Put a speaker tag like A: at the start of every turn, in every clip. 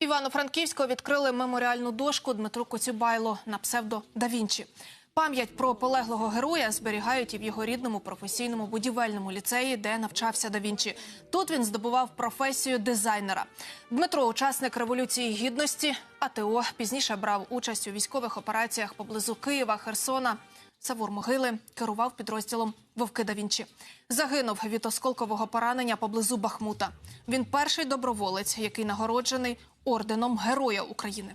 A: В Івано-Франківську відкрили меморіальну дошку Дмитру Коцюбайло на псевдо Да Вінчі. Пам'ять про полеглого героя зберігають і в його рідному професійному будівельному ліцеї, де навчався Да Вінчі. Тут він здобував професію дизайнера. Дмитро, учасник революції гідності, АТО, пізніше брав участь у військових операціях поблизу Києва, Херсона. Савур Могили керував підрозділом Вовки да Вінчі. Загинув від осколкового поранення поблизу Бахмута. Він перший доброволець, який нагороджений орденом Героя України.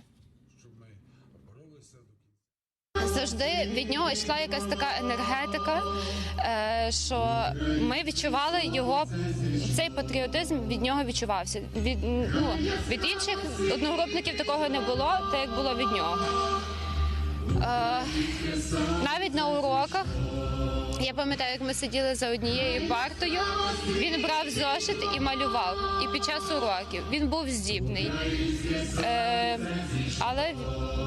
B: Завжди від нього йшла якась така енергетика, е, що ми відчували його цей патріотизм від нього відчувався. Від ну від інших одногрупників такого не було, так як було від нього. Е, навіть на уроках. Я пам'ятаю, як ми сиділи за однією партою. Він брав зошит і малював. І під час уроків він був здібний, е, але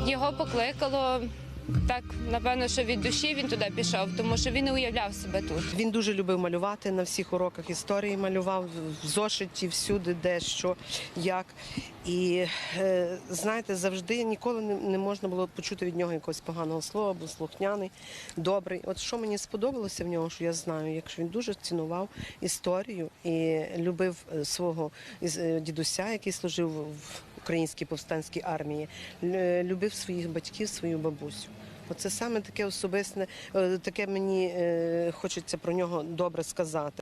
B: його покликало так, напевно, що від душі він туди пішов, тому що він не уявляв себе тут.
C: Він дуже любив малювати на всіх уроках історії. Малював в зошиті всюди, де що, як. І е, знаєте, завжди ніколи не, не можна було почути від нього якогось поганого слова, був слухняний, добрий. От що мені сподобалося в нього, що я знаю, якщо він дуже цінував історію і любив е, свого е, дідуся, який служив в українській повстанській армії, любив своїх батьків, свою бабусю. Оце саме таке особисте, е, таке мені е, хочеться про нього добре сказати.